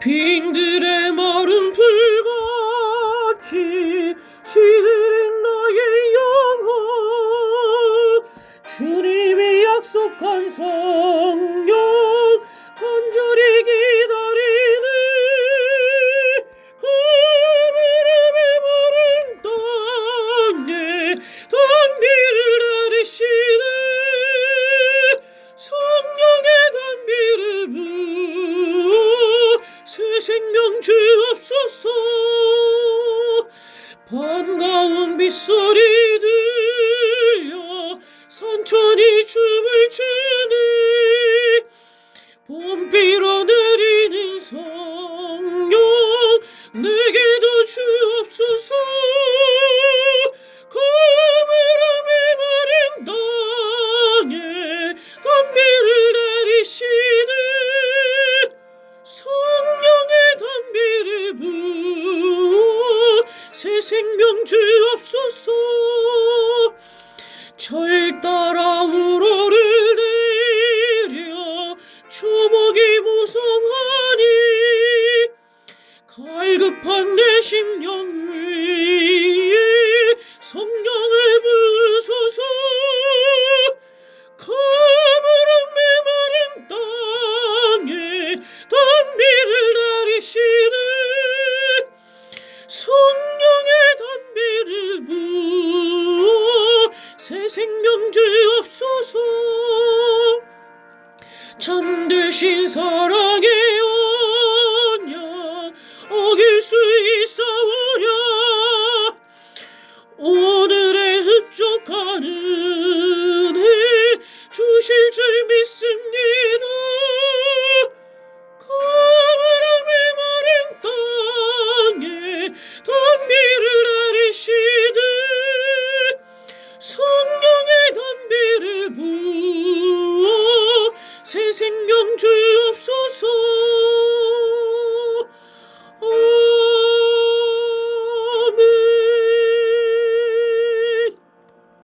Pindir 명주 없소서 반가운 빗소리 들 새 생명 주옵소서. 절 따라 우러를 내려 초목이 무성하니. 갈급한 내 심령을 새 생명주 없소서 참되신 사랑의 언약 어길 수 있사오랴. 오늘의 흡족한 은혜 주실 줄 믿습니다.